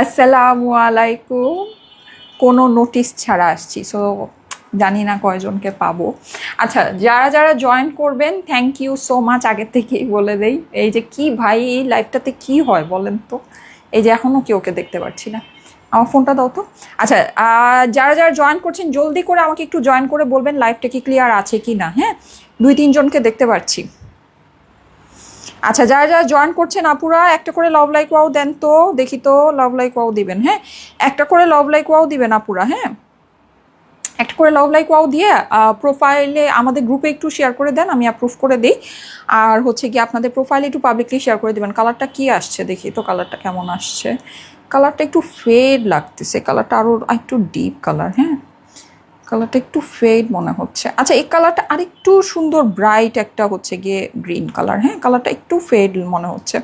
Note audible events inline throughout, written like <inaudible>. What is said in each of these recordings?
আসসালামু আলাইকুম। কোনো নোটিশ ছাড়া আসছি সো জানি না কয়জনকে পাবো। আচ্ছা যারা যারা জয়েন করবেন থ্যাংক ইউ সো মাচ আগের থেকেই বলে দেই। এই যে কি ভাই, এই লাইফটাতে কি হয় বলেন তো? এই যে এখনও কেউ ওকে দেখতে পাচ্ছি না। আমার ফোনটা দাও তো। আচ্ছা যারা যারা জয়েন করছেন, জলদি করে আমাকে একটু জয়েন করে বলবেন লাইফটা কি ক্লিয়ার আছে কি না হ্যাঁ? দুই, তিনজনকে দেখতে পাচ্ছি। আচ্ছা যারা যারা জয়েন করছেন আপুরা, একটা করে লাভ লাইক ওয়াও দেন তো, দেখি তো লাভ লাইক ওয়াও দিবেন হ্যাঁ? একটা করে লাভ লাইক ওয়াও দিবেন আপুরা হ্যাঁ? একটা করে লাভ লাইক ওয়াও দিয়ে প্রোফাইলে আমাদের গ্রুপে একটু শেয়ার করে দেন, আমি অ্যাপ্রুভ করে দিই। আর হচ্ছে কি আপনাদের প্রোফাইলে একটু পাবলিকলি শেয়ার করে দেবেন। কালারটা কি আসছে দেখি তো কালারটা কেমন আসছে? কালারটা একটু ফেড লাগতেছে কালারটা আরও একটু ডিপ কালার হ্যাঁ? কালারটা একটু ফেড মনে হচ্ছে। আচ্ছা এই কালারটা আরেকটু সুন্দর, ব্রাইট একটা হচ্ছে গিয়ে গ্রিন কালার। হ্যাঁ কালারটা একটু ফেড মনে হচ্ছে।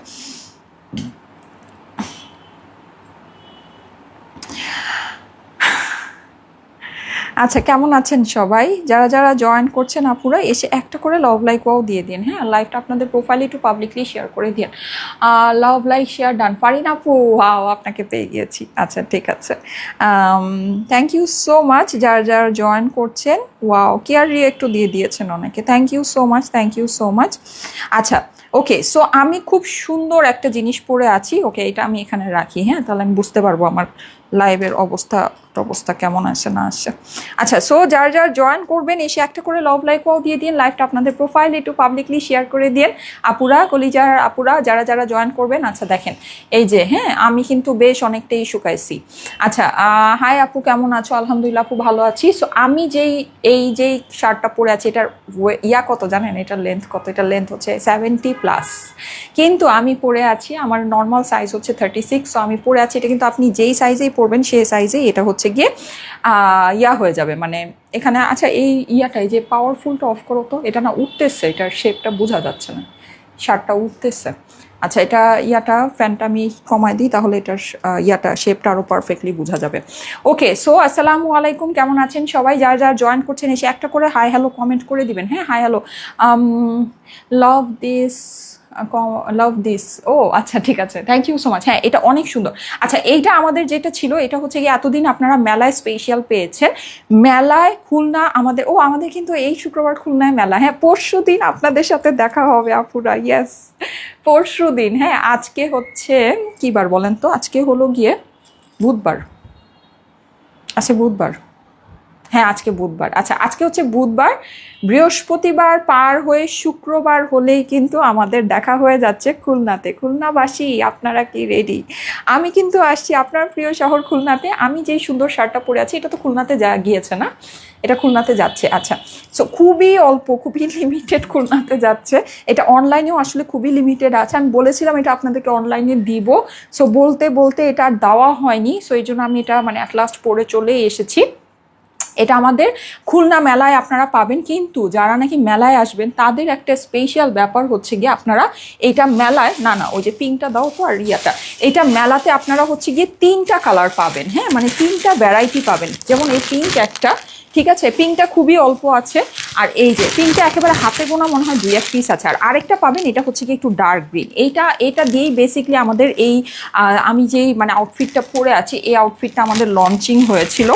আচ্ছা কেমন আছেন সবাই? যারা যারা জয়েন করছেন আপুরা, এসে একটা করে লাভ লাইক ওয়াও দিয়ে দিন হ্যাঁ? লাইভটা আপনাদের প্রোফাইলে একটু পাবলিকলি শেয়ার করে দিন। লাভ লাইক শেয়ার ডান পারিন আপু ওয়াও আপনাকে পেয়ে গিয়েছি। আচ্ছা ঠিক আছে। থ্যাংক ইউ সো মাচ যারা যারা জয়েন করছেন ওয়াও কেয়ার একটু দিয়ে দিয়েছেন অনেকে। Thank you so much thank you so much আচ্ছা ওকে সো আমি খুব সুন্দর একটা জিনিস পরে আছি। ওকে এটা আমি এখানে রাখি হ্যাঁ? তাহলে আমি বুঝতে পারব আমার লাইভের অবস্থা অবস্থা, কেমন আছে না আসছে আচ্ছা সো যারা যারা জয়েন করবেন, এসে একটা করে লভ লাইক ওয়াও দিয়ে দিন লাইভটা আপনাদের প্রোফাইল একটু পাবলিকলি শেয়ার করে দিন। আপুরা, কলিজার আপুরা, যারা যারা জয়েন করবেন আচ্ছা দেখেন, এই যে হ্যাঁ আমি কিন্তু বেশ অনেকটাই শুকাইছি। আচ্ছা হাই আপু, কেমন আছো? আলহামদুলিল্লাহ, আপু, ভালো আছি। সো আমি যেই, এই যেই শার্টটা পরে আছি, এটার ইয়া কত জানেন? এটার লেন্থ কত? এটার লেন্থ হচ্ছে সেভেন্টি প্লাস কিন্তু আমি পরে আছি, আমার নর্মাল সাইজ হচ্ছে থার্টি সিক্স সো আমি পরে আছি, এটা কিন্তু আপনি যেই সাইজেই পরবেন সেই সাইজেই এটা হচ্ছে গিয়ে ইয়া হয়ে যাবে। মানে এখানে আচ্ছা এই ইয়াটাই যে পাওয়ারফুলটা অফ করো তো, এটা না উঠতেছে, এটার শেপটা বোঝা যাচ্ছে না। শার্টটা উঠতেছে। আচ্ছা এটা ইয়াটা ফ্যানটা আমি কমাই দিই, তাহলে এটার ইয়াটা শেপটা আরও পারফেক্টলি বোঝা যাবে। ওকে সো আসসালামু আলাইকুম, কেমন আছেন সবাই? যারা যারা জয়েন করছেন, এসে একটা করে হাই হ্যালো কমেন্ট করে দিবেন। হ্যাঁ hi hello love this love this ও আচ্ছা ঠিক আছে। থ্যাংক ইউ সো মাচ হ্যাঁ এটা অনেক সুন্দর। আচ্ছা এইটা আমাদের যেটা ছিল, এটা হচ্ছে গিয়ে এতদিন আপনারা মেলায় স্পেশাল পেয়েছেন। মেলায় খুলনা আমাদের, ও, আমাদের কিন্তু এই শুক্রবার খুলনায় মেলা। হ্যাঁ পরশু দিন আপনাদের সাথে দেখা হবে, আপুরা ইয়েস পরশু দিন হ্যাঁ আজকে হচ্ছে, কী বার বলেন তো? আজকে হলো গিয়ে বুধবার। আচ্ছা বুধবার। হ্যাঁ আজকে বুধবার। আচ্ছা আজকে হচ্ছে বুধবার। বৃহস্পতিবার পার হয়ে শুক্রবার হলেই কিন্তু আমাদের দেখা হয়ে যাচ্ছে খুলনাতে। খুলনাবাসী, আপনারা কি রেডি আমি কিন্তু আসছি আপনার প্রিয় শহর খুলনাতে। আমি যেই সুন্দর শার্টটা পরে আছি, এটা তো খুলনাতে যা গিয়েছে না? এটা খুলনাতে যাচ্ছে আচ্ছা। সো খুবই অল্প, খুবই লিমিটেড খুলনাতে যাচ্ছে। এটা অনলাইনেও আসলে খুবই লিমিটেড আছে। আমি বলেছিলাম এটা আপনাদেরকে অনলাইনে দিব। সো বলতে বলতে এটা দেওয়া হয়নি। সো এই জন্য আমি এটা মানে অ্যাট লাস্ট পরে চলে এসেছি। এটা আমাদের খুলনা মেলায় আপনারা পাবেন। কিন্তু যারা নাকি মেলায় আসবেন, তাদের একটা স্পেশাল ব্যাপার হচ্ছে গিয়ে আপনারা এটা মেলায়, না না, ওই যে পিঙ্কটা দাও তো আর ইয়াটা, এটা মেলাতে আপনারা হচ্ছে গিয়ে তিনটা কালার পাবেন হ্যাঁ? মানে তিনটা ভ্যারাইটি পাবেন। যেমন এই পিঙ্ক একটা ঠিক আছে পিঙ্কটা খুবই অল্প আছে। আর এই যে পিঙ্কটা একেবারে হাতে গোনা মনে হয় দুই এক পিস আছে। আর আরেকটা পাবেন, এটা হচ্ছে কি একটু ডার্ক গ্রিন এইটা এটা দিয়েই বেসিকলি আমাদের এই আমি যেই মানে আউটফিটটা পরে আছি, এই আউটফিটটা আমাদের লঞ্চিং হয়েছিল,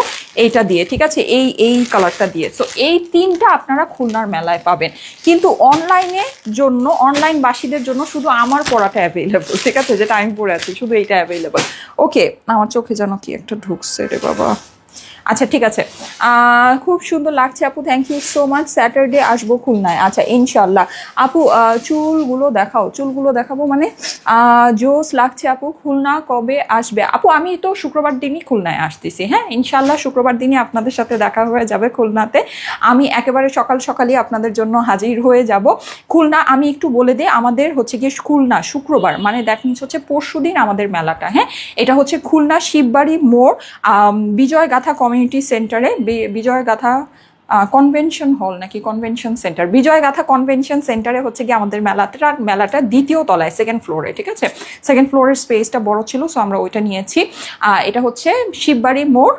এইটা দিয়ে, ঠিক আছে? এই এই কালারটা দিয়ে। সো এই তিনটা আপনারা খুলনার মেলায় পাবেন। কিন্তু অনলাইনে জন্য অনলাইন বাসীদের জন্য শুধু আমার পড়াটা অ্যাভেলেবল ঠিক আছে? যেটা আমি পরে আছি, শুধু এইটা অ্যাভেলেবল ওকে আমার চোখে যেন কি একটা ঢুকছে রে বাবা। আচ্ছা ঠিক আছে। খুব সুন্দর লাগছে আপু thank you so much Saturday আসব খুলনায়। আচ্ছা ইনশাল্লাহ আপু চুলগুলো দেখাও। চুলগুলো দেখাবো মানে জোস লাগছে আপু, খুলনা কবে আসবে? আপু, আমি তো শুক্রবার দিনই খুলনায় আসতেছি। হ্যাঁ ইনশাল্লাহ শুক্রবার দিনই আপনাদের সাথে দেখা হয়ে যাবে খুলনাতে। আমি একেবারে সকাল সকালই আপনাদের জন্য হাজির হয়ে যাব। খুলনা, আমি একটু বলে দিই, আমাদের হচ্ছে গিয়ে খুলনা শুক্রবার মানে দ্যাট মিনস হচ্ছে পরশু দিন আমাদের মেলাটা হ্যাঁ? এটা হচ্ছে খুলনা শিববাড়ি মোড় বিজয় গাথা কমিউনিটি সেন্টারে বি- বিজয় গাথা কনভেনশন হল নাকি কনভেনশন সেন্টার বিজয় গাথা কনভেনশন সেন্টারে হচ্ছে গিয়ে আমাদের মেলাটা মেলাটা দ্বিতীয় তলায় সেকেন্ড ফ্লোরে ঠিক আছে? সেকেন্ড ফ্লোরের স্পেসটা বড় ছিল সো আমরা ওইটা নিয়েছি। এটা হচ্ছে শিববাড়ি মোড়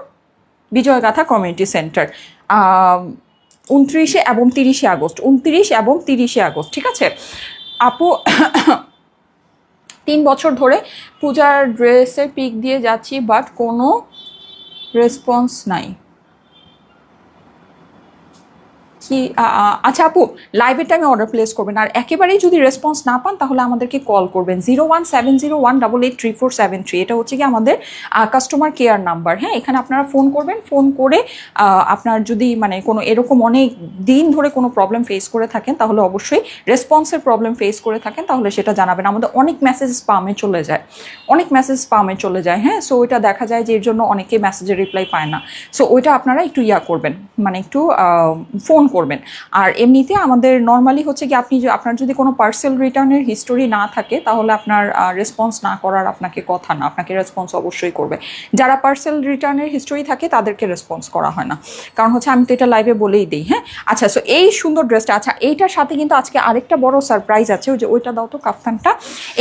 বিজয় গাথা কমিউনিটি সেন্টার উনত্রিশে এবং তিরিশে আগস্ট, উনত্রিশ এবং তিরিশে আগস্ট, ঠিক আছে? আপু, তিন বছর ধরে পূজার ড্রেসের পিক দিয়ে যাচ্ছি বাট কোনো রেসপন্স নাই কি আচ্ছা আপু লাইভের টাইমে অর্ডার প্লেস করবেন। আর একেবারেই যদি রেসপন্স না পান, তাহলে আমাদেরকে কল করবেন। Zero one seven zero one double eight three four seven three এটা হচ্ছে কি আমাদের কাস্টমার কেয়ার নাম্বার হ্যাঁ এখানে আপনারা ফোন করবেন। ফোন করে আপনার যদি মানে কোনো এরকম অনেক দিন ধরে কোনো প্রবলেম ফেস করে থাকেন, তাহলে অবশ্যই রেসপন্সের প্রবলেম ফেস করে থাকেন, তাহলে সেটা জানাবেন। আমাদের অনেক মেসেজ স্পামে চলে যায়। অনেক মেসেজ স্পামে চলে যায়। হ্যাঁ সো ওইটা দেখা যায় যে এর জন্য অনেকে মেসেজের রিপ্লাই পায় না। সো ওইটা আপনারা একটু ইয়া করবেন। মানে একটু ফোন করবেন। আর এমনিতে আমাদের নর্মালি হচ্ছে কি আপনি আপনার যদি কোনো পার্সেল রিটার্নের হিস্টোরি না থাকে, তাহলে আপনার রেসপন্স না করার আপনাকে কথা না। আপনাকে রেসপন্স অবশ্যই করবে। যারা পার্সেল রিটার্নের হিস্টোরি থাকে, তাদেরকে রেসপন্স করা হয় না। কারণ হচ্ছে আমি তো এটা লাইভে বলেই দিই হ্যাঁ? আচ্ছা সো এই সুন্দর ড্রেসটা আচ্ছা এইটার সাথে কিন্তু আজকে আরেকটা বড় সারপ্রাইজ আছে। ওই যে ওইটা দাও তো কাফতানটা।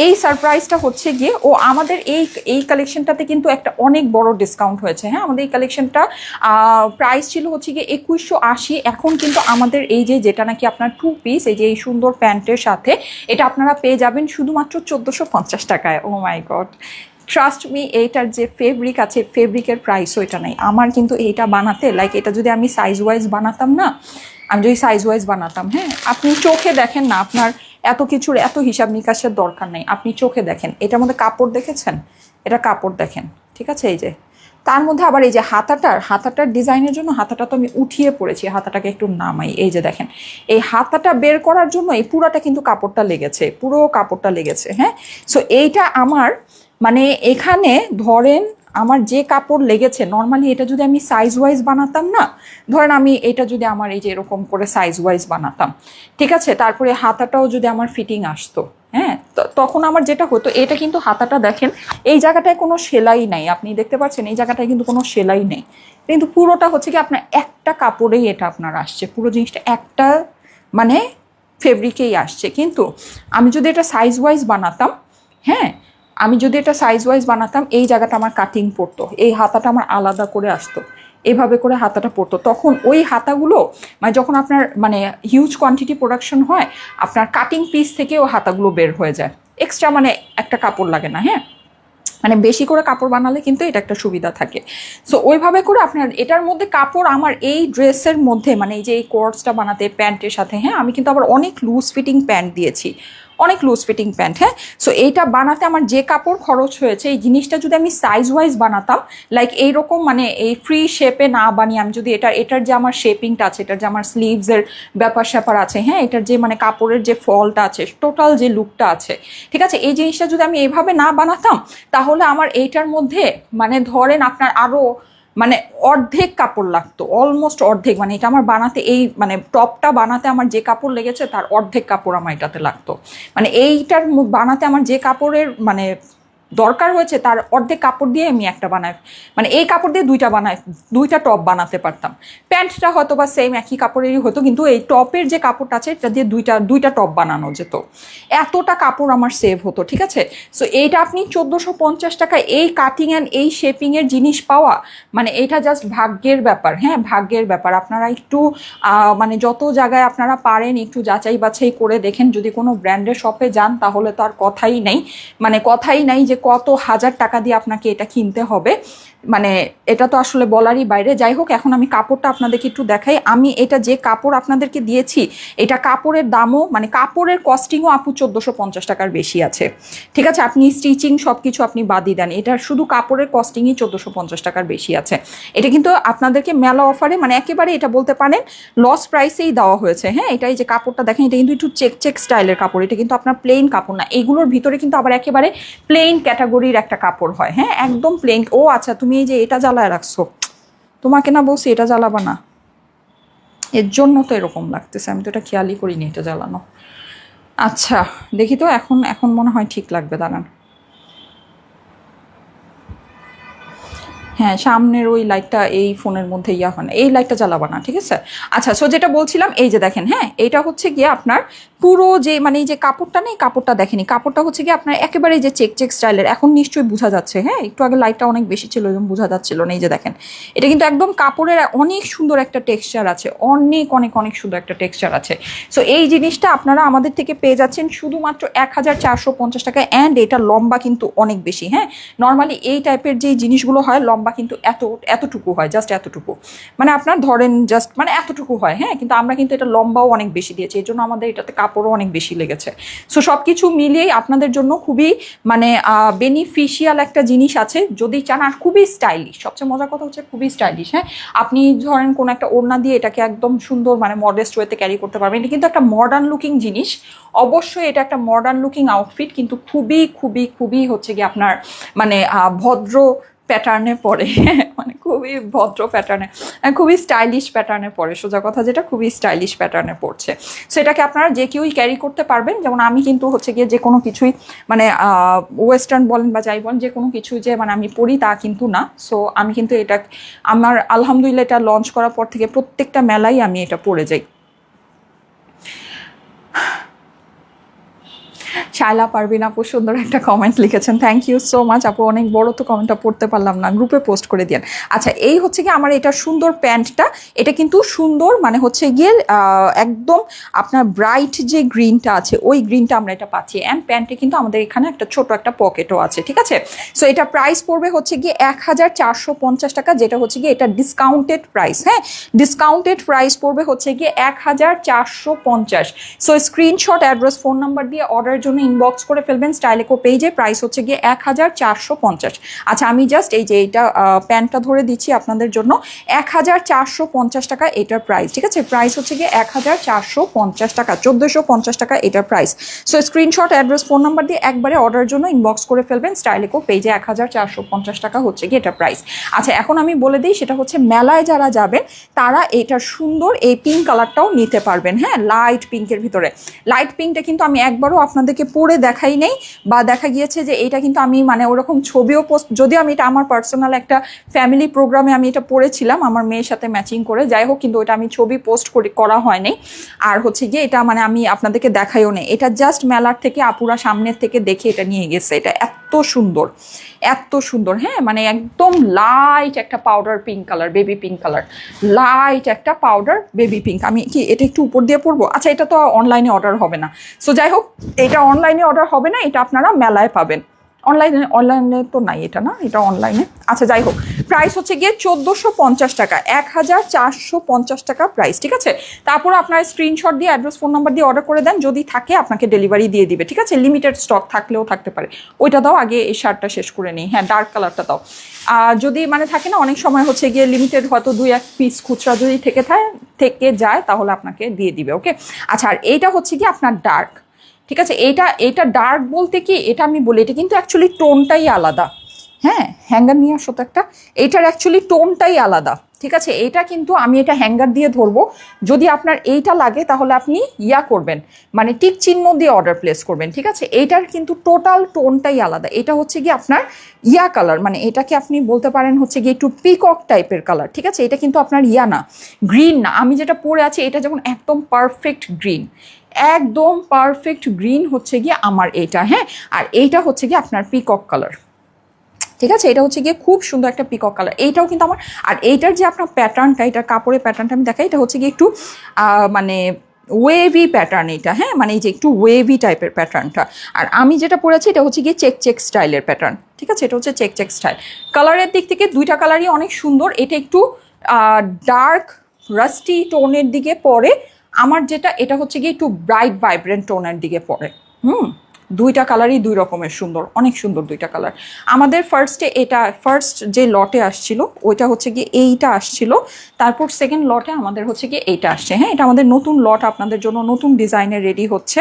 এই সারপ্রাইজটা হচ্ছে গিয়ে, ও আমাদের এই এই কালেকশনটাতে কিন্তু একটা অনেক বড় ডিসকাউন্ট হয়েছে হ্যাঁ? আমাদের এই কালেকশনটা প্রাইস ছিল হচ্ছে গিয়ে একুশশো আশি, এখন কিন্তু আমাদের এই যে, যেটা নাকি আপনার টু পিস এই যে, এই সুন্দর প্যান্টের সাথে, এটা আপনারা পেয়ে যাবেন শুধুমাত্র চোদ্দোশো পঞ্চাশ টাকায়। Oh my god trust me এইটার যে ফেব্রিক আছে ফেব্রিকের প্রাইসও এটা নেই। আমার কিন্তু এইটা বানাতে লাইক এটা যদি আমি সাইজ ওয়াইজ বানাতাম না, আমি যদি সাইজ ওয়াইজ বানাতাম হ্যাঁ আপনি চোখে দেখেন না, আপনার এত কিছুর এত হিসাব নিকাশের দরকার নেই। আপনি চোখে দেখেন। এটার মধ্যে কাপড় দেখেছেন? এটা কাপড় দেখেন। ঠিক আছে, এই যে তার মধ্যে আবার এই যে হাতাটার হাতাটার ডিজাইনের জন্য হাতাটা তো আমি উঠিয়ে পড়েছি, হাতাটাকে একটু নামাই। এই যে দেখেন, এই হাতাটা বের করার জন্য এই পুরাটা কিন্তু কাপড়টা লেগেছে, পুরো কাপড়টা লেগেছে হ্যাঁ? সো এইটা আমার মানে এখানে ধরেন আমার যে কাপড় লেগেছে নর্মালি এটা যদি আমি সাইজ ওয়াইজ বানাতাম না, ধরেন আমি এটা যদি আমার এই যে এরকম করে সাইজ ওয়াইজ বানাতাম, ঠিক আছে? তারপরে হাতাটাও যদি আমার ফিটিং আসতো হ্যাঁ? তখন আমার যেটা হতো, এটা কিন্তু হাতাটা দেখেন, এই জায়গাটায় কোনো সেলাই নাই। আপনি দেখতে পাচ্ছেন, এই জায়গাটায় কিন্তু কোনো সেলাই নেই। কিন্তু পুরোটা হচ্ছে কি, আপনার একটা কাপড়েই এটা আপনার আসছে। পুরো জিনিসটা একটা মানে ফেব্রিকেই আসছে। কিন্তু আমি যদি এটা সাইজ ওয়াইজ বানাতাম হ্যাঁ? আমি যদি এটা সাইজ ওয়াইজ বানাতাম, এই জায়গাটা আমার কাটিং পড়তো, এই হাতাটা আমার আলাদা করে আসতো, এভাবে করে হাতাটা পড়তো। তখন ওই হাতাগুলো মানে যখন আপনার মানে হিউজ কোয়ান্টিটি প্রোডাকশন হয়, আপনার কাটিং পিস থেকে ও হাতাগুলো বের হয়ে যায়। এক্সট্রা মানে একটা কাপড় লাগে না হ্যাঁ? মানে বেশি করে কাপড় বানালে কিন্তু এটা একটা সুবিধা থাকে। সো ওইভাবে করে আপনার, এটার মধ্যে কাপড় আমার এই ড্রেসের মধ্যে মানে এই যে এই কোর্সটা বানাতে, প্যান্টের সাথে হ্যাঁ? আমি কিন্তু আবার অনেক লুজ ফিটিং প্যান্ট দিয়েছি। অনেক লুজ ফিটিং প্যান্ট হ্যাঁ? সো এইটা বানাতে আমার যে কাপড় খরচ হয়েছে, এই জিনিসটা যদি আমি সাইজ ওয়াইজ বানাতাম লাইক এইরকম মানে এই ফ্রি শেপে না বানিয়ে আমি যদি এটা এটার যে আমার শেপিংটা আছে, এটার যে আমার স্লিভসের ব্যাপার স্যাপার আছে হ্যাঁ? এটার যে মানে কাপড়ের যে ফলটা আছে টোটাল যে লুকটা আছে, ঠিক আছে? এই জিনিসটা যদি আমি এইভাবে না বানাতাম, তাহলে আমার এইটার মধ্যে মানে ধরেন আপনার আরও মানে অর্ধেক কাপড় লাগতো অলমোস্ট অর্ধেক। মানে এটা আমার বানাতে, এই মানে টপটা বানাতে আমার যে কাপড় লেগেছে, তার অর্ধেক কাপড় আমার এটাতে লাগতো। মানে এইটার বানাতে আমার যে কাপড়ের মানে দরকার হয়েছে তার অর্ধেক কাপড় দিয়ে আমি একটা বানাই মানে এই কাপড় দিয়ে দুইটা বানাই দুইটা টপ বানাতে পারতাম। প্যান্টটা হয়তো বা সেম একই কাপড়েরই হতো, কিন্তু এই টপের যে কাপড়টা আছে, এটা দিয়ে দুইটা দুইটা টপ বানানো যেত। এতটা কাপড় আমার সেভ হতো, ঠিক আছে? সো এইটা আপনি চোদ্দোশো পঞ্চাশ টাকা এই কাটিং অ্যান্ড এই শেপিংয়ের জিনিস পাওয়া মানে এটা জাস্ট ভাগ্যের ব্যাপার হ্যাঁ ভাগ্যের ব্যাপার। আপনারা একটু মানে যত জায়গায় আপনারা পারেন একটু যাচাই বাছাই করে দেখেন, যদি কোনো ব্র্যান্ডের শপে যান, তাহলে তো আর কথাই নেই। মানে কথাই নাই যে কত হাজার টাকা দিয়ে আপনাকে এটা কিনতে হবে। মানে এটা তো আসলে বলারই বাইরে। যাই হোক, এখন আমি কাপড়টা আপনাদেরকে একটু দেখাই। আমি এটা যে কাপড় আপনাদেরকে দিয়েছি, এটা কাপড়ের দামও মানে কাপড়ের কস্টিংও আপু চোদ্দোশো পঞ্চাশ টাকার বেশি আছে। ঠিক আছে, আপনি স্টিচিং সব কিছু আপনি বাদই দেন। এটার শুধু কাপড়ের কস্টিংই চোদ্দোশো পঞ্চাশ টাকার বেশি আছে। এটা কিন্তু আপনাদেরকে মেলা অফারে মানে একেবারে এটা বলতে পারেন লস প্রাইসেই দেওয়া হয়েছে। হ্যাঁ এটা এই যে কাপড়টা দেখেন, এটা কিন্তু একটু চেক চেক স্টাইলের কাপড়। এটা কিন্তু আপনার প্লেন কাপড় না। এগুলোর ভিতরে কিন্তু আবার একেবারে প্লেন ক্যাটাগরির একটা কাপড় হয়। হ্যাঁ একদম প্লেন ও আচ্ছা তুমি এই যে এটা জ্বালায় রাখছো। তোমাকে না বলছি, এটা জ্বালাবা না। এর জন্য তো এরকম লাগতেছে। আমি তো এটা খেয়ালই করিনি এটা জ্বালানো। আচ্ছা দেখি তো এখন এখন মনে হয় ঠিক লাগবে, দাঁড়ান। হ্যাঁ সামনের ওই লাইটটা এই ফোনের মধ্যে ইয়া হয় না। এই লাইটটা জ্বালাবা না, ঠিক আছে? আচ্ছা সো যেটা বলছিলাম, এই যে দেখেন হ্যাঁ এটা হচ্ছে গিয়ে আপনার পুরো যে মানে এই যে কাপড়টা নেই, কাপড়টা দেখেনি, কাপড়টা হচ্ছে গিয়ে আপনার একেবারে যে চেক চেক স্টাইলের এখন নিশ্চয়ই বোঝা যাচ্ছে হ্যাঁ? একটু আগে লাইটটা অনেক বেশি ছিল এবং বোঝা যাচ্ছিল না, এই যে দেখেন। এটা কিন্তু একদম কাপড়ের অনেক সুন্দর একটা টেক্সচার আছে, অনেক অনেক অনেক সুন্দর একটা টেক্সচার আছে। সো এই জিনিসটা আপনারা আমাদের থেকে পেয়ে যাচ্ছেন শুধুমাত্র এক হাজার চারশো পঞ্চাশ টাকা অ্যান্ড এটা লম্বা কিন্তু অনেক বেশি হ্যাঁ? নর্মালি এই টাইপের যে জিনিসগুলো হয়, লম্বা কিন্তু এত, এতটুকু হয় জাস্ট এতটুকু। মানে আপনার ধরেন জাস্ট মানে এতটুকু হয় হ্যাঁ? কিন্তু আমরা কিন্তু এটা লম্বাও অনেক বেশি দিয়েছি এই জন্য আমাদের এটাতে কাপড়ও অনেক বেশি লেগেছে। সো সব কিছু মিলিয়েই আপনাদের জন্য খুবই মানে বেনিফিশিয়াল একটা জিনিস আছে, যদি চান, আর খুবই স্টাইলিশ সবচেয়ে মজার কথা হচ্ছে খুবই স্টাইলিশ হ্যাঁ? আপনি ধরেন কোনো একটা ওড়না দিয়ে এটাকে একদম সুন্দর মানে মডেস্ট ওয়েতে ক্যারি করতে পারবেন। এটা কিন্তু একটা মডার্ন লুকিং জিনিস। অবশ্যই এটা একটা মডার্ন লুকিং আউটফিট কিন্তু খুবই খুবই খুবই হচ্ছে গিয়ে আপনার মানে ভদ্র প্যাটার্নে পড়ে। মানে খুবই ভদ্র প্যাটার্নে খুবই স্টাইলিশ প্যাটার্নে পড়ে। সোজা কথা যেটা, খুবই স্টাইলিশ প্যাটার্নে পড়ছে। সেটাকে আপনারা যে কেউই ক্যারি করতে পারবেন, যেমন আমি কিন্তু হচ্ছে গিয়ে যে কোনো কিছুই মানে ওয়েস্টার্ন বলেন বা যাই বলেন, যে কোনো কিছু যে মানে আমি পড়ি তা কিন্তু না। সো আমি কিন্তু এটা, আমার আলহামদুলিল্লাহ এটা লঞ্চ করার পর থেকে প্রত্যেকটা মেলাই আমি এটা পরে যাই। শায়লা পারবিন আপু সুন্দর একটা কমেন্ট লিখেছেন। থ্যাংক ইউ সো মাচ আপু, অনেক বড় তো কমেন্টটা পড়তে পারলাম না। গ্রুপে পোস্ট করে দিন আচ্ছা এই হচ্ছে কি আমার এটা সুন্দর প্যান্টটা এটা কিন্তু সুন্দর মানে হচ্ছে গিয়ে একদম আপনার ব্রাইট যে গ্রিনটা আছে, ওই গ্রিনটা আমরা এটা পাচ্ছি। অ্যান্ড প্যান্টে কিন্তু আমাদের এখানে একটা ছোট একটা পকেটও আছে, ঠিক আছে? সো এটা প্রাইস পড়বে হচ্ছে গিয়ে এক হাজার চারশো পঞ্চাশ টাকা, যেটা হচ্ছে গিয়ে এটা ডিসকাউন্টেড প্রাইস হ্যাঁ? ডিসকাউন্টেড প্রাইস পড়বে হচ্ছে গিয়ে এক হাজার চারশো পঞ্চাশ। So screenshot address phone number দিয়ে অর্ডারের জন্য ইনবক্স করে ফেলবেন স্টাইলেকো পেজে প্রাইস হচ্ছে গিয়ে এক হাজার চারশো পঞ্চাশ। আচ্ছা আমি জাস্ট এই যে এইটা প্যান্টটা ধরে দিচ্ছি আপনাদের জন্য, এক হাজার চারশো পঞ্চাশ টাকা এটার প্রাইস ঠিক আছে? প্রাইস হচ্ছে গিয়ে এক হাজার চারশো পঞ্চাশ টাকা, চোদ্দোশো পঞ্চাশ টাকা এটার price so screenshot address phone number দিয়ে একবারে অর্ডারের জন্য ইনবক্স করে ফেলবেন স্টাইলেকো পেজে এক হাজার চারশো পঞ্চাশ টাকা হচ্ছে গিয়ে এটা প্রাইস আচ্ছা এখন আমি বলে দিই, সেটা হচ্ছে মেলায় যারা যাবেন, তারা এটা সুন্দর এই পিঙ্ক কালারটাও নিতে পারবেন হ্যাঁ? লাইট পিঙ্কের ভিতরে। লাইট পিঙ্কটা কিন্তু আমি একবারও আপনাদেরকে পরে দেখাই নেই বা দেখা গিয়েছে যে এটা কিন্তু আমি মানে ওরকম ছবিও পোস্ট যদিও আমি এটা আমার পার্সোনাল একটা ফ্যামিলি প্রোগ্রামে আমি এটা পড়েছিলাম, আমার মেয়ের সাথে ম্যাচিং করে। যাই হোক, কিন্তু ওটা আমি ছবি পোস্ট করি, করা হয়নি আর হচ্ছে গিয়ে এটা মানে আমি আপনাদেরকে দেখাইও নেই। এটা জাস্ট মেলার থেকে আপুরা সামনের থেকে দেখে এটা নিয়ে গেছে। এটা এত সুন্দর। এত সুন্দর হ্যাঁ? মানে একদম লাইট একটা powder pink colour baby pink colour light একটা পাউডার বেবি পিঙ্ক আমি কি এটা একটু উপর দিয়ে পরবো? আচ্ছা এটা তো অনলাইনে অর্ডার হবে না। সো যাই হোক, এটা অনলাইনে অর্ডার হবে না, এটা আপনারা মেলায় পাবেন। অনলাইনে অনলাইনে তো নাই এটা না, এটা অনলাইনে আচ্ছা যাই হোক প্রাইস হচ্ছে গিয়ে চোদ্দোশো পঞ্চাশ টাকা এক হাজার চারশো পঞ্চাশ টাকা প্রাইস ঠিক আছে? তারপর আপনার স্ক্রিনশট দিয়ে অ্যাড্রেস ফোন নাম্বার দিয়ে অর্ডার করে দেন, যদি থাকে আপনাকে ডেলিভারি দিয়ে দিবে, ঠিক আছে? লিমিটেড স্টক থাকলেও থাকতে পারে। ওইটা দাও, আগে এই শার্টটা শেষ করে নিই। হ্যাঁ ডার্ক কালারটা দাও। আর যদি মানে থাকে না, অনেক সময় হচ্ছে গিয়ে লিমিটেড হয়তো দুই এক পিস খুচরা যদি থেকে থাকে, থেকে যায়, তাহলে আপনাকে দিয়ে দিবে ওকে আচ্ছা আর এইটা হচ্ছে কি আপনার ডার্ক ঠিক আছে? এইটা এটা ডার্ক বলতে কি? এটা আমি বলি, এটা কিন্তু অ্যাকচুয়ালি টোনটাই আলাদা। হ্যাঁ? হ্যাঙ্গার নিয়ে আসো তো একটা। এইটার অ্যাকচুয়ালি টোনটাই আলাদা। ঠিক আছে? এটা কিন্তু আমি এটা হ্যাঙ্গার দিয়ে ধরবো। যদি আপনার এইটা লাগে, তাহলে আপনি ইয়া করবেন। মানে টিক চিহ্ন দিয়ে অর্ডার প্লেস করবেন। ঠিক আছে? এইটার কিন্তু টোটাল টোনটাই আলাদা। এটা হচ্ছে কি আপনার ইয়া কালার মানে এটাকে আপনি বলতে পারেন হচ্ছে কি একটু পিকক টাইপের কালার ঠিক আছে? এটা কিন্তু আপনার ইয়া না। গ্রিন না। আমি যেটা পরে আছি, এটা যেমন একদম পারফেক্ট গ্রিন একদম পারফেক্ট গ্রিন হচ্ছে গিয়ে আমার এটা হ্যাঁ? আর এইটা হচ্ছে গিয়ে আপনার পিকক কালার ঠিক আছে? এটা হচ্ছে গিয়ে খুব সুন্দর একটা পিকক কালার এইটাও কিন্তু আমার, আর এইটার যে আপনার প্যাটার্নটা এটার কাপড়ের প্যাটার্নটা আমি দেখাই, এটা হচ্ছে গিয়ে একটু মানে ওয়েভি প্যাটার্ন এটা হ্যাঁ? মানে এই যে একটু ওয়েভি টাইপের প্যাটার্নটা আর আমি যেটা পরেছি এটা হচ্ছে গিয়ে চেক চেক স্টাইলের প্যাটার্ন ঠিক আছে? এটা হচ্ছে চেক চেক স্টাইল কালারের দিক থেকে দুইটা কালারই অনেক সুন্দর। এটা একটু ডার্ক রাস্টি টোনের দিকে পড়ে আমার যেটা, এটা হচ্ছে গিয়ে একটু ব্রাইট ভাইব্রেন্ট টোনের দিকে পড়ে। হুম? দুইটা কালারই দুই রকমের সুন্দর, অনেক সুন্দর দুইটা কালার আমাদের ফার্স্টে এটা ফার্স্ট যে লটে আসছিল, ওইটা হচ্ছে গিয়ে এইটা আসছিল। তারপর সেকেন্ড লটে আমাদের হচ্ছে গিয়ে এইটা আসছে। হ্যাঁ এটা আমাদের নতুন লট আপনাদের জন্য নতুন ডিজাইনে রেডি হচ্ছে।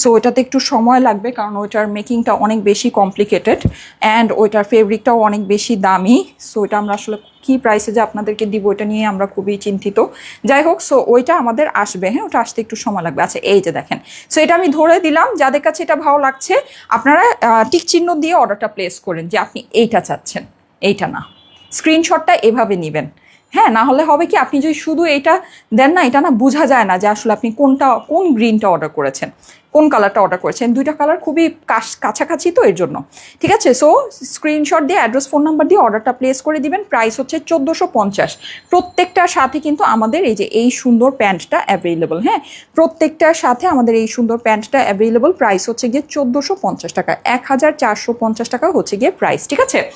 সো ওইটাতে একটু সময় লাগবে কারণ ওইটার মেকিংটা অনেক বেশি কমপ্লিকেটেড অ্যান্ড ওইটার ফেব্রিকটাও অনেক বেশি দামি। সো এটা আমরা আসলে কি প্রাইসে যে আপনাদেরকে দিব ওইটা নিয়ে আমরা খুবই চিন্তিত। যাই হোক সো ওইটা আমাদের আসবে হ্যাঁ ওটা আসতে একটু সময় লাগবে। আচ্ছা এই যে দেখেন। সো এটা আমি ধরে দিলাম, যাদের কাছে এটা ভালো লাগছে, আপনারা টিক চিহ্ন দিয়ে অর্ডারটা প্লেস করেন যে আপনি এইটা চাচ্ছেন, এইটা না। স্ক্রিনশটটা এভাবে নেবেন। হ্যাঁ না হলে হবে কি আপনি যদি শুধু এটা দেন না, এটা না বোঝা যায় না যে আসলে আপনি কোনটা, কোন গ্রিনটা অর্ডার করেছেন, কোন কালারটা অর্ডার করেছেন। দুইটা কালার খুবই কাছ- কাছাকাছি তো এর জন্য। ঠিক আছে? সো স্ক্রিনশট দিয়ে অ্যাড্রেস ফোন নাম্বার দিয়ে অর্ডারটা প্লেস করে দিবেন। প্রাইস হচ্ছে চোদ্দোশো পঞ্চাশ। প্রত্যেকটার সাথে কিন্তু আমাদের এই যে, এই সুন্দর প্যান্টটা অ্যাভেলেবল হ্যাঁ? প্রত্যেকটার সাথে আমাদের এই সুন্দর প্যান্টটা অ্যাভেলেবল প্রাইস হচ্ছে গিয়ে চোদ্দোশো পঞ্চাশ টাকা। এক হাজার চারশো পঞ্চাশ টাকা হচ্ছে গিয়ে প্রাইস ঠিক আছে?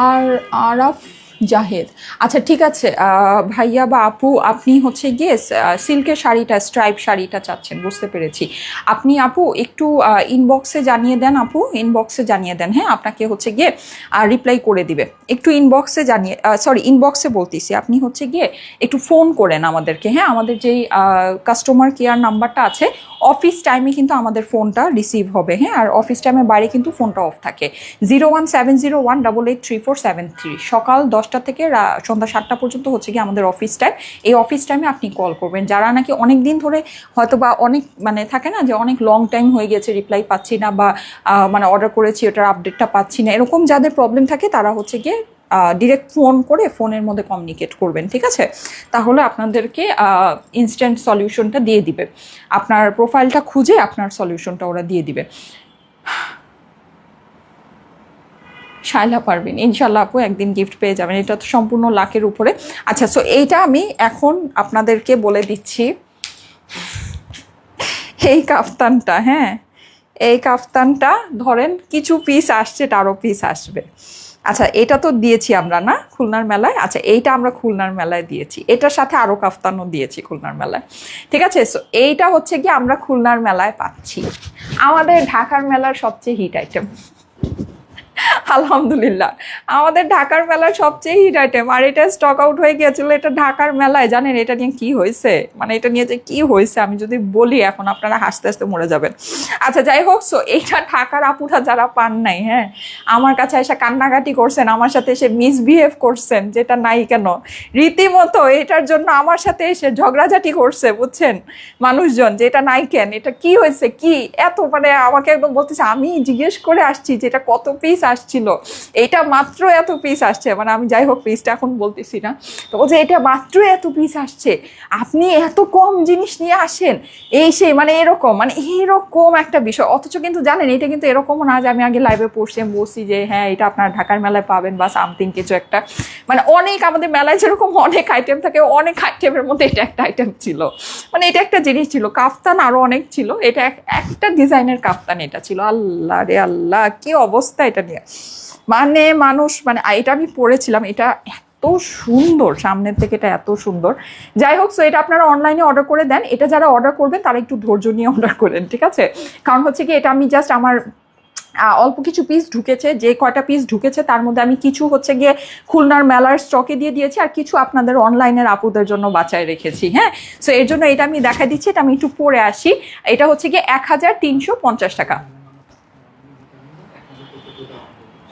আর আরাফ জাহেদ। আচ্ছা ঠিক আছে ভাইয়া বা আপু, আপনি হচ্ছে গিয়ে সিল্কের শাড়িটা, স্ট্রাইপ শাড়িটা চাচ্ছেন, বুঝতে পেরেছি। আপনি আপু, একটু ইনবক্সে জানিয়ে দেন আপু ইনবক্সে জানিয়ে দেন হ্যাঁ? আপনাকে হচ্ছে গিয়ে রিপ্লাই করে দিবে। একটু ইনবক্সে জানিয়ে সরি ইনবক্সে বলতেছি, আপনি হচ্ছে গিয়ে একটু ফোন করেন আমাদেরকে হ্যাঁ? আমাদের যেই কাস্টমার কেয়ার নাম্বারটা আছে অফিস টাইমে কিন্তু আমাদের ফোনটা রিসিভ হবে হ্যাঁ? আর অফিস টাইমের বাইরে কিন্তু ফোনটা অফ থাকে। Zero one seven zero one double eight three four seven three সকাল দশটা থেকে সন্ধ্যা সাতটা পর্যন্ত হচ্ছে কি আমাদের অফিস টাইম এই অফিস টাইমে আপনি কল করবেন। যারা নাকি অনেক দিন ধরে হয়তো বা অনেক মানে থাকে না যে অনেক লং টাইম হয়ে গেছে রিপ্লাই পাচ্ছি না বা মানে অর্ডার করেছি, ওটার আপডেটটা পাচ্ছি না, এরকম যাদের প্রবলেম থাকে তারা হচ্ছে গিয়ে ডিরেক্ট ফোন করে ফোনের মধ্যে কমিউনিকেট করবেন, ঠিক আছে? তাহলে আপনাদেরকে ইনস্ট্যান্ট সলিউশনটা দিয়ে দিবে। আপনার প্রোফাইলটা খুঁজে আপনার সলিউশনটা ওরা দিয়ে দিবে। শায়লা পারবেন ইনশাল্লাহ আপু একদিন গিফট পেয়ে যাবেন। এটা তো সম্পূর্ণ লাখের উপরে। আচ্ছা সো এইটা আমি এখন আপনাদেরকে বলে দিচ্ছি। এই কাফতানটা হ্যাঁ? এই কাফতানটা, ধরেন কিছু পিস আসছে, তারও পিস আসবে। আচ্ছা এটা তো দিয়েছি আমরা না খুলনার মেলায়? আচ্ছা এইটা আমরা খুলনার মেলায় দিয়েছি। এটার সাথে আরও কাফতানও দিয়েছি খুলনার মেলায়। ঠিক আছে? সো এইটা হচ্ছে কি আমরা খুলনার মেলায় পাচ্ছি। আমাদের ঢাকার মেলার সবচেয়ে হিট আইটেম আলহামদুলিল্লাহ। আমাদের ঢাকার মেলার সবচেয়ে হিট আইটেম আর এটা স্টক আউট হয়ে গিয়েছিল, এটা ঢাকার মেলায়। জানেন, এটা নিয়ে কি হয়েছে? মানে এটা নিয়ে যে কি হয়েছে, আমি যদি বলি, এখন আপনারা হাসতে হাসতে মরে যাবেন। আচ্ছা যাই হোক সো এইটা ঢাকার আপুরা যারা পান নাই হ্যাঁ আমার কাছে এসে কান্নাকাটি করছেন, আমার সাথে এসে মিসবিহেভ করছেন, যেটা নাই কেন? রীতিমতো এটার জন্য আমার সাথে এসে ঝগড়াঝাটি করছে, বুঝছেন? মানুষজন, যে এটা নাই কেন? এটা কি হয়েছে? কি? এত মানে আমাকে একদম বলতেছে, আমি জিজ্ঞেস করে আসছি যে এটা কত পিস আসছিল। এটা মাত্র এত পিস আসছে মানে আমি যাই হোক পিসটা এখন বলতেছি না। তো বলছে, এটা মাত্র এত পিস আসছে। আপনি এত কম জিনিস নিয়ে আসেন। এই সেই মানে এরকম মানে এরকম একটা বিষয়। অথচ কিন্তু জানেন, এটা কিন্তু এরকমও না যে আমি আগে লাইভে পড়ছি বলছি যে হ্যাঁ এটা আপনার ঢাকার মেলায় পাবেন বা সামথিং কিছু একটা। মানে অনেক আমাদের মেলায় যেরকম অনেক আইটেম থাকে, অনেক আইটেমের মধ্যে এটা একটা আইটেম ছিল। মানে এটা একটা জিনিস ছিল। কাফতান আরও অনেক ছিল। এটা একটা ডিজাইনের কাফতান এটা ছিল। আল্লাহ রে আল্লাহ, কি অবস্থা এটা নিয়ে মানে মানুষ মানে এটা আমি পড়েছিলাম, এটা এত সুন্দর, সামনের থেকে এটা এত সুন্দর। যাই হোক সো এটা আপনারা অনলাইনে অর্ডার করে দেন। এটা যারা অর্ডার করবেন, তারা একটু ধৈর্য নিয়ে অর্ডার করেন, ঠিক আছে? কারণ হচ্ছে কি, এটা আমি জাস্ট আমার অল্প কিছু পিস ঢুকেছে, যে কয়টা পিস ঢুকেছে, তার মধ্যে আমি কিছু হচ্ছে গিয়ে খুলনার মেলার স্টকে দিয়ে দিয়েছি, আর কিছু আপনাদের অনলাইনের আপুদের জন্য বাঁচায় রেখেছি হ্যাঁ? সো এর জন্য এটা আমি দেখা দিচ্ছি, এটা আমি একটু পরে আসি। এটা হচ্ছে গিয়ে এক হাজার তিনশো পঞ্চাশ টাকা।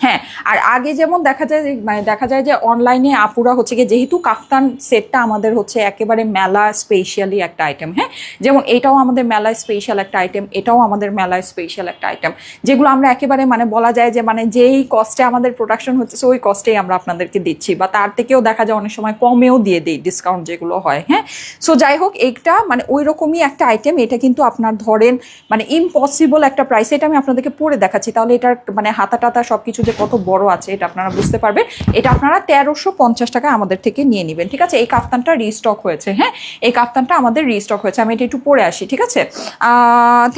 হ্যাঁ আর আগে যেমন দেখা যায় মানে দেখা যায় যে অনলাইনে আপুরা হচ্ছে গিয়ে যেহেতু কাফতান সেটটা আমাদের হচ্ছে একেবারে মেলা স্পেশালি একটা আইটেম হ্যাঁ? যেমন এটাও আমাদের মেলায় স্পেশাল একটা আইটেম এটাও আমাদের মেলায় স্পেশাল একটা আইটেম যেগুলো আমরা একেবারে মানে বলা যায় যে মানে যেই কস্টে আমাদের প্রোডাকশন হচ্ছে, ওই কস্টেই আমরা আপনাদেরকে দিচ্ছি, বা তার থেকেও দেখা যায় অনেক সময় কমেও দিয়ে দিই ডিসকাউন্ট যেগুলো হয় হ্যাঁ? সো যাই হোক, এইটা মানে ওই রকমই একটা আইটেম এটা কিন্তু আপনার ধরেন মানে ইম্পসিবল একটা প্রাইস এটা আমি আপনাদেরকে পরে দেখাচ্ছি, তাহলে এটার মানে হাতা টাতা সব কিছু যে কত বড় আছে, এটা আপনারা বুঝতে পারবেন। এটা আপনারা তেরোশো পঞ্চাশ টাকা আমাদের থেকে নিয়ে নেবেন, ঠিক আছে? এই কাফতানটা রিস্টক হয়েছে হ্যাঁ? এই কাফতানটা আমাদের রিস্টক হয়েছে। আমি এটা একটু পরে আসি, ঠিক আছে?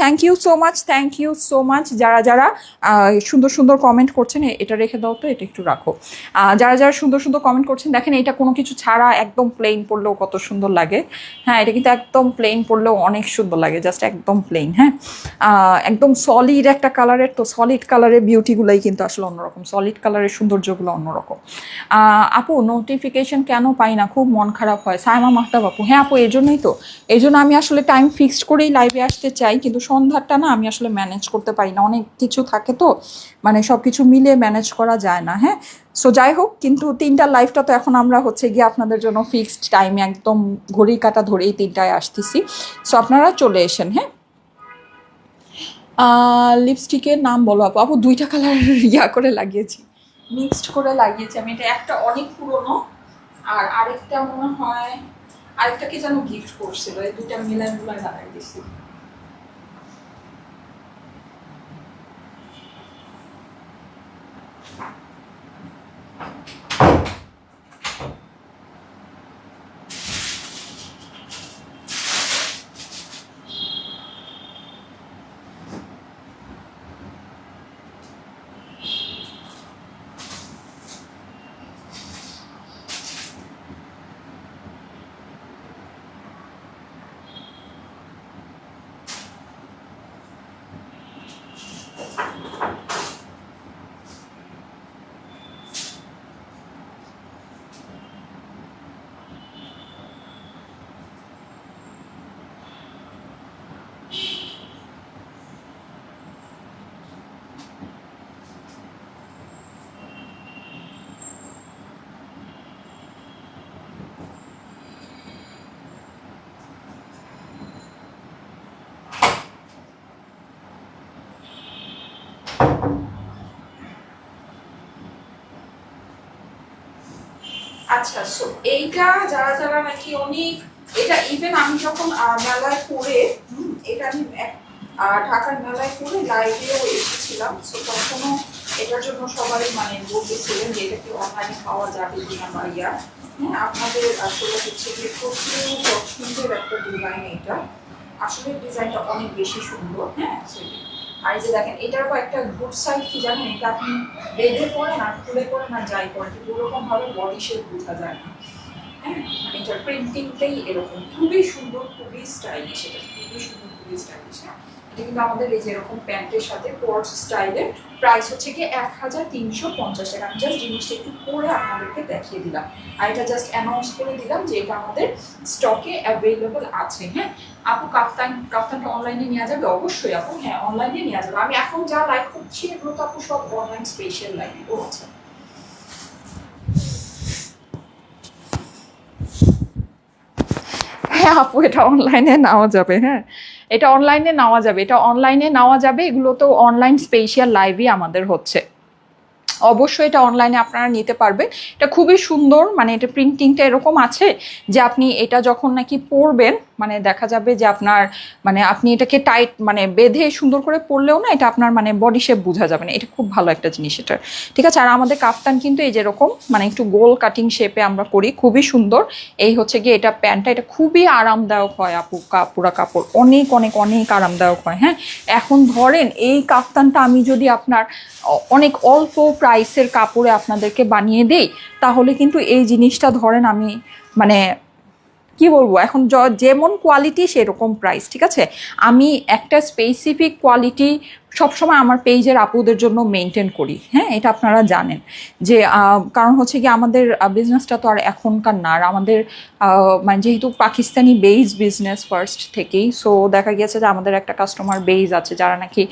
Thank you so much thank you so much যারা যারা সুন্দর সুন্দর কমেন্ট করছেন এটা রেখে দাও তো, এটা একটু রাখো। যারা যারা সুন্দর সুন্দর কমেন্ট করছেন, দেখেন এটা কোনো কিছু ছাড়া একদম প্লেন পড়লেও কত সুন্দর লাগে। হ্যাঁ এটা কিন্তু একদম প্লেন পড়লেও অনেক সুন্দর লাগে জাস্ট একদম প্লেন হ্যাঁ? একদম সলিড একটা কালারের তো সলিড কালারের বিউটিগুলোই কিন্তু আসলে অন্য অন্যরকম সলিড কালারের সৌন্দর্যগুলো অন্যরকম। আপু নোটিফিকেশন কেন পাই না? খুব মন খারাপ হয়। সায়মা মাহতাব আপু হ্যাঁ আপু এই জন্যই তো। এই জন্য আমি আসলে টাইম ফিক্সড করেই লাইভে আসতে চাই, কিন্তু সন্ধ্যাটা না আমি আসলে ম্যানেজ করতে পারি না। অনেক কিছু থাকে তো মানে সব কিছু মিলিয়ে ম্যানেজ করা যায় না হ্যাঁ? সো যাই হোক, কিন্তু তিনটা লাইফটা তো এখন আমরা হচ্ছে গিয়ে আপনাদের জন্য ফিক্সড টাইমে একদম ঘড়ির কাটা ধরেই তিনটায় আসতেছি। সো আপনারা চলে এসেন হ্যাঁ? লিপস্টিকের নাম বলো আপু। আপু, দুইটা কালার <laughs> ইয়া করে লাগিয়েছি। মিক্সড করে লাগিয়েছি আমি। এটা একটা অনেক পুরনো। আর আরেকটা মনে হয়, আরেকটা কি যেন গিফট করছিল। এই দুইটা মিলাই মিলাই লাগাই দিয়েছি। আচ্ছা সো এইটা যারা যারা নাকি অনেক, এটা ইভেন আমি যখন মেলায় করে এটা আমি ঢাকার মেলায় করে লাইভেও এসেছিলাম সো তখনও এটার জন্য সবাই মানে বলতেছিলেন যে এটা কি অনলাইনে পাওয়া যাবে কিনা বা ইয়া হ্যাঁ আপনাদের আসলে হচ্ছে যে প্রচুর পছন্দের একটা ডিজাইন এটা আসলে ডিজাইনটা অনেক বেশি সুন্দর হ্যাঁ সেটাই। আর যে দেখেন, এটার একটা গুড সাইড কি জানেন? এটা আপনি বেঁধে পড়েন আর খুলে পড়েন আর যাই পড়েন কিন্তু ওরকম ভাবে বডি শেপ বোঝা যায় না। হ্যাঁ? মানে এটার প্রিন্টিংটাই এরকম। খুবই সুন্দর, খুবই স্টাইলিশ এটা খুবই সুন্দর, খুবই স্টাইলিশ হ্যাঁ? কিন্তু আমাদের এই যে এরকম প্যান্টের সাথে পর্স স্টাইলের প্রাইস হচ্ছে কি এক হাজার তিনশো পঞ্চাশ টাকা। আমি জাস্ট জিনিসটা একটু পরে আপনাদেরকে দেখিয়ে দিলাম। আর এটা জাস্ট অ্যানাউন্স করে দিলাম যে এটা আমাদের স্টকে অ্যাভেলেবল আছে হ্যাঁ? আপু, কাফতান, কাফতানটা অনলাইনে নেওয়া যাবে? অবশ্যই আপু হ্যাঁ অনলাইনে নেওয়া যাবে। আমি এখন যা লাইভ করছি, এগুলো তো আপু সব অনলাইন স্পেশাল লাইভ ও হ্যাঁ আপু, এটা অনলাইনে নেওয়া যাবে হ্যাঁ? এটা অনলাইনে নেওয়া যাবে, এটা অনলাইনে নেওয়া যাবে, এগুলো তো অনলাইন স্পেশিয়াল লাইভই আমাদের হচ্ছে। অবশ্যই এটা অনলাইনে আপনারা নিতে পারবেন। এটা খুবই সুন্দর মানে এটা প্রিন্টিংটা এরকম আছে যে আপনি এটা যখন নাকি পরবেন মানে দেখা যাবে যে আপনার মানে আপনি এটাকে টাইট মানে বেঁধে সুন্দর করে পরলেও না এটা আপনার মানে বডি শেপ বোঝা যাবে না। এটা খুব ভালো একটা জিনিস এটা। ঠিক আছে? আর আমাদের কাফতান কিন্তু এই যেরকম মানে একটু গোল কাটিং শেপে আমরা করি, খুবই সুন্দর। এই হচ্ছে গিয়ে এটা প্যান্টটা, এটা খুবই আরামদায়ক হয় আপু কাপুরা কাপড়। অনেক অনেক অনেক আরামদায়ক হয় হ্যাঁ? এখন ধরেন এই কাফতানটা আমি যদি আপনার অনেক অল্প প্রাইসের কাপড়ে আপনাদেরকে বানিয়ে দেই, তাহলে কিন্তু এই জিনিসটা ধরেন আমি মানে কি বলব? এখন যেমন কোয়ালিটি সেরকম প্রাইস ঠিক আছে? আমি একটা স্পেসিফিক কোয়ালিটি সবসময় আমার পেজের আপুদের জন্য মেনটেন করি। হ্যাঁ এটা আপনারা জানেন। যে কারণ হচ্ছে কি আমাদের বিজনেসটা তো আর এখনকার না। আর আমাদের মানে যেহেতু পাকিস্তানি বেইজ বিজনেস ফার্স্ট থেকেই সো দেখা গেছে যে আমাদের একটা কাস্টমার বেইজ আছে যারা নাকি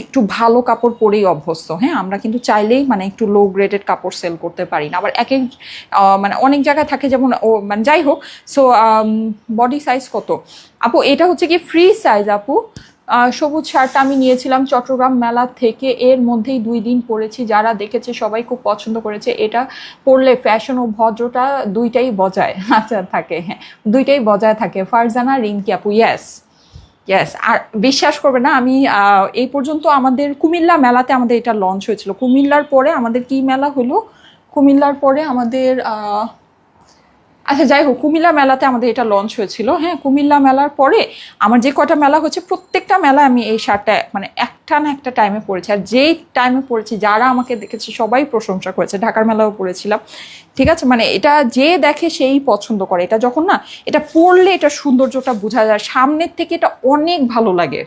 একটু ভালো কাপড় পরেই অভ্যস্ত। হ্যাঁ আমরা কিন্তু চাইলেই মানে একটু লো গ্রেডেড কাপড় সেল করতে পারি না। আবার এক এক মানে অনেক জায়গায় থাকে যেমন, ও মানে যাই হোক সো বডি সাইজ কত? আপু, এটা হচ্ছে কি ফ্রি সাইজ আপু। সবুজ শার্টটা আমি নিয়েছিলাম চট্টগ্রাম মেলা থেকে। এর মধ্যেই দুই দিন পরেছি যারা দেখেছে সবাই খুব পছন্দ করেছে। এটা পরলে ফ্যাশন ও ভদ্রতা দুইটাই বজায় আচ্ছা থাকে হ্যাঁ দুইটাই বজায় থাকে। ফারজানা, রিঙ্কি আপু ইয়েস ইয়েস আর বিশ্বাস করবে না, আমি এই পর্যন্ত আমাদের কুমিল্লা মেলাতে আমাদের এটা লঞ্চ হয়েছিল। কুমিল্লার পরে আমাদের কি মেলা হলো? কুমিল্লার পরে আমাদের আচ্ছা যাই হোক, কুমিল্লা মেলাতে আমাদের এটা লঞ্চ হয়েছিল। হ্যাঁ কুমিল্লা মেলার পরে আমার যে কটা মেলা হচ্ছে, প্রত্যেকটা মেলা আমি এই শার্টটা মানে একটা না একটা টাইমে পড়েছি আর যেই টাইমে পড়েছি যারা আমাকে দেখেছে, সবাই প্রশংসা করেছে। ঢাকার মেলাও পড়েছিলাম ঠিক আছে? মানে এটা যে দেখে সেই পছন্দ করে। এটা যখন না, এটা পড়লে এটা সৌন্দর্যটা বোঝা যায়। সামনের থেকে এটা অনেক ভালো লাগে।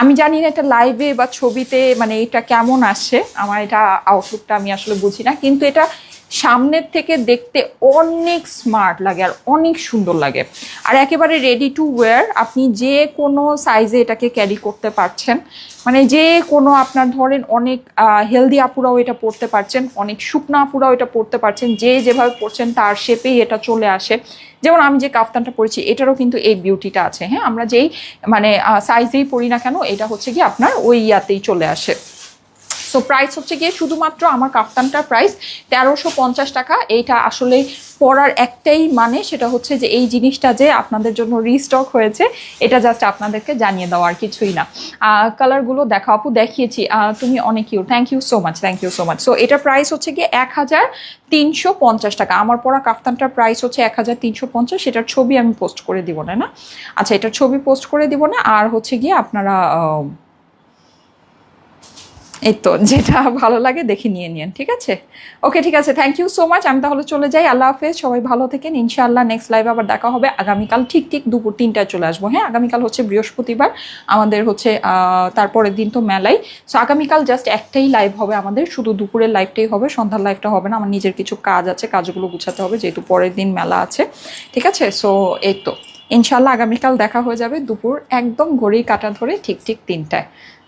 আমি জানি না এটা লাইভে বা ছবিতে মানে এটা কেমন আসছে আমার এটা আউটলুকটা আমি আসলে বুঝি না। কিন্তু এটা সামনের থেকে দেখতে অনেক স্মার্ট লাগে আর অনেক সুন্দর লাগে। আর একেবারে রেডি টু ওয়্যার আপনি যে কোনো সাইজে এটাকে ক্যারি করতে পারছেন। মানে যে কোনো আপনার ধরেন অনেক হেলদি আপুরাও এটা পড়তে পারছেন, অনেক শুকনো আপুরাও এটা পড়তে পারছেন, যে যেভাবে পড়ছেন তার শেপেই এটা চলে আসে। যেমন আমি যে কাফতানটা পরেছি, এটারও কিন্তু এই বিউটিটা আছে হ্যাঁ? আমরা যেই মানে সাইজেই পরি না কেন, এটা হচ্ছে কি আপনার ওই ইয়াতেই চলে আসে। সো প্রাইস হচ্ছে গিয়ে শুধুমাত্র আমার কাফতানটার প্রাইস তেরোশো পঞ্চাশ টাকা। এইটা আসলে পরার একটাই মানে সেটা হচ্ছে যে এই জিনিসটা যে আপনাদের জন্য রিস্টক হয়েছে, এটা জাস্ট আপনাদেরকে জানিয়ে দেওয়া আর কিছুই না। কালারগুলো দেখা, আপু দেখিয়েছি। তুমি অনেক you thank you so much thank you so much so এটার প্রাইস হচ্ছে গিয়ে এক হাজার তিনশো পঞ্চাশ টাকা। আমার পরা কাফতানটার প্রাইস হচ্ছে এক হাজার তিনশো পঞ্চাশ। সেটার ছবি আমি পোস্ট করে দিব না না? আচ্ছা এটার ছবি পোস্ট করে দিব না। আর হচ্ছে গিয়ে আপনারা এই তো, যেটা ভালো লাগে দেখে নিয়ে নিন, ঠিক আছে? ওকে ঠিক আছে থ্যাংক ইউ সো মাচ আমি তাহলে চলে যাই, আল্লাহ হাফেজ, সবাই ভালো থেকেন, ইনশাআল্লাহ নেক্সট লাইভ আবার দেখা হবে, আগামীকাল ঠিক ঠিক দুপুর তিনটায় চলে আসব হ্যাঁ? আগামীকাল হচ্ছে বৃহস্পতিবার, আমাদের হচ্ছে তারপরের দিন তো মেলাই সো আগামীকাল জাস্ট একটাই লাইভ হবে আমাদের, শুধু দুপুরের লাইভটাই হবে, সন্ধ্যার লাইভটা হবে না, আমার নিজের কিছু কাজ আছে, কাজগুলো গুছাতে হবে, যেহেতু পরের দিন মেলা আছে, ঠিক আছে? সো এই তো ইনশাল্লাহ আগামীকাল দেখা হয়ে যাবে দুপুর একদম ঘড়ি কাটা ধরে ঠিক ঠিক তিনটায়।